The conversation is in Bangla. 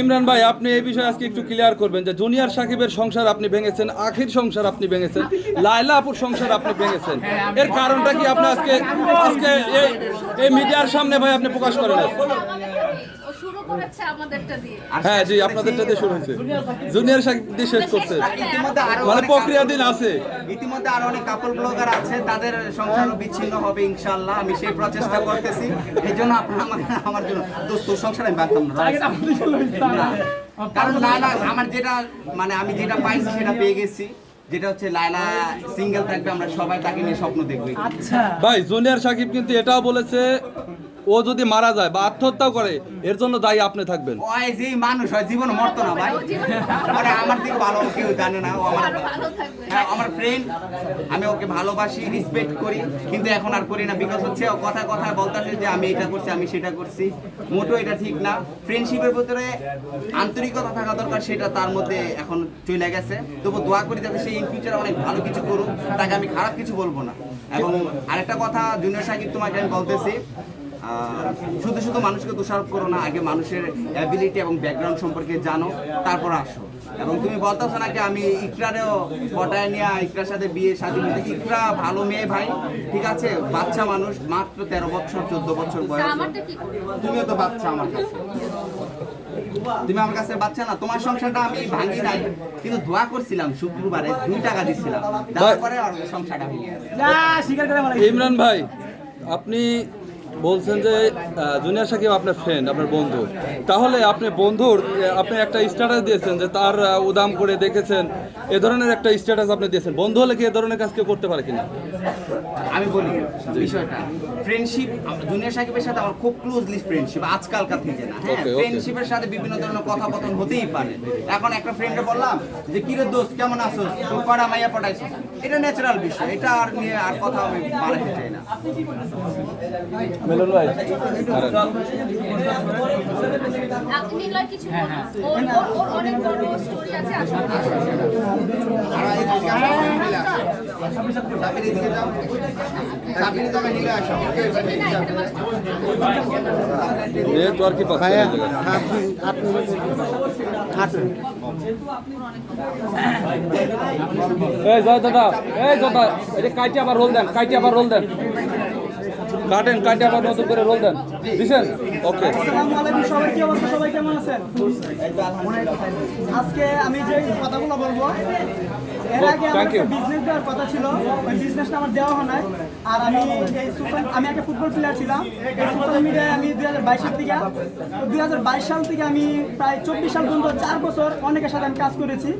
ইমরান ভাই আপনি এই বিষয়ে আজকে একটু ক্লিয়ার করবেন যে জুনিয়র সাকিবের সংসার আপনি ভেঙেছেন আখির সংসার আপনি ভেঙেছেন লায়লা আপুর সংসার আপনি ভেঙেছেন। এর কারণটা কি আপনি আজকে আজকে এই এই মিডিয়ার সামনে ভাই আপনি প্রকাশ করেন? শুরু করেছে আমাদেরটা দিয়ে। হ্যাঁ জি করেছি- শুরু হয়েছে। জুনিয়র সাকিব দিয়ে শেষ করছে। ইতিমধ্যে আরও মানে প্রক্রিয়া দিন আছে। ইতিমধ্যে আরও অনেক কাপল ব্লগার আছে তাদের সংসারও বিচ্ছিন্ন হবে ইনশাআল্লাহ। আমি সেই প্রচেষ্টা করতেছি। এই জন্য আপনারা আমার জন্য দোস্ত সংসার আমি বাঁধতাম না। না। কারণ আমার যেটা মানে আমি যেটা পাইছি সেটা পেয়ে গেছি। যেটা হচ্ছে লায়লা সিঙ্গেল থাকবে আমরা সবাই তাকে নিয়ে স্বপ্ন দেখব। ভাই জুনিয়র সাকিব কিন্তু এটাও বলেছে ও যদি মারা যায় বা আত্মহত্যা করে এর জন্য দায়ী আপনি থাকবেন। ওই যে মানুষ হয় জীবন মরতো না ভাই। মানে আমার থেকে ভালো কেউ জানে না ও আমার ভালো থাকবে। হ্যাঁ আমার ফ্রেন্ড আমি ওকে ভালোবাসি রেসপেক্ট করি কিন্তু এখন আর করি না বিকজ হচ্ছে ও কথা কথা বলতেছে যে আমি এটা করছি আমি সেটা করছি। মোটো এটা ঠিক না। ফ্রেন্ডশিপের ভিতরে আন্তরিকতা থাকা দরকার সেটা তার মধ্যে এখন চলে গেছে। তবু দোয়া করি যাতে সে ইন ফিউচারে অনেক ভালো কিছু করুক। তাকে আমি খারাপ কিছু বলব না। এবং আরেকটা কথা জুনিয়র সাকিব তোমাকে আমি বলতেছি শুধু শুধু মানুষকে দোষারোপ করো না আগে মানুষের অ্যাবিলিটি এবং ব্যাকগ্রাউন্ড সম্পর্কে জানো তারপর আসো। এবং তুমি বলতেছো নাকি আমি ইকরারেও পটায় নিয়ে ইকরার সাথে বিয়ে শাদী করতে ইকরা ভালো মেয়ে ভাই ঠিক আছে? বাচ্চা মানুষ মাত্র তেরো বছর চোদ্দ বছর বয়স। তুমিও তো বাচ্চা আমার কাছে। তুমি আমার কাছে বাচ্চা না তোমার সংসারটা আমি ভাঙি নাই। কিন্তু দোয়া করছিলাম শুক্রবারে দুই টাকা দিচ্ছিলাম তারপরে সংসারটা ভেঙে গেছে। ইমরান ভাই আপনি বলছেন যে জুনিয়র সাকিব আপনার ফ্রেন্ড আপনার বন্ধু। তাহলে আপনি বন্ধুর আপনি একটা স্ট্যাটাস দিয়েছেন যে তার উদাম করে দেখেছেন এ ধরনের একটা স্ট্যাটাস আপনি দিয়েছেন। বন্ধু হলে কি এ ধরনের কাজ কেউ করতে পারে কিনা? আমি বলি বিষয়টা ফ্রেন্ডশিপ জুনিয়র সাকিবের সাথে আমার খুব ক্লোজলি ফ্রেন্ডশিপ আজকালকার থেকে না হ্যাঁ. ফ্রেন্ডশিপের সাথে বিভিন্ন ধরনের কথাপতন হতেই পারে। এখন একটা ফ্রেন্ডে বললাম যে কিরে দোস্ত কেমন আছো কড়া মাইয়া পটাইছো এটা ন্যাচারাল বিষয় এটা আর নিয়ে আর কথা আমি বাড়াতে চাই না। মেলন ভাই আপনি নিলয় কিছু বলুন ওর ওর ওর অনেক আছে আসলে আর এদিকে আসো, মিলে আসো। সাবির এদিকে যাও। সাবির তুমি নিলে আসো। এ তো আর কি এই জয় দাদা দাদা এটা কাইটে আবার রোল দেন কাইটে আবার রোল দেন কাটেন কাইটে আবার নতুন করে রোল দেন। দিছেন? ওকে। আসসালামু আলাইকুম সবাই কি অবস্থা? সবাই কেমন আছেন? আজকে আমি যে কথাগুলো বলব এর আগে আমার বিজনেস দেওয়ার কথা ছিল। ওই বিজনেসটা আমার দেওয়া হয় নাই। আর আমি এই সোশ্যাল আমি একটা ফুটবল প্লেয়ার ছিলাম। এই সোশ্যাল মিডিয়ায় আমি দুই হাজার বাইশের থেকে দুই হাজার বাইশ সাল থেকে আমি প্রায় চব্বিশ সাল পর্যন্ত চার বছর অনেকের সাথে আমি কাজ করেছি।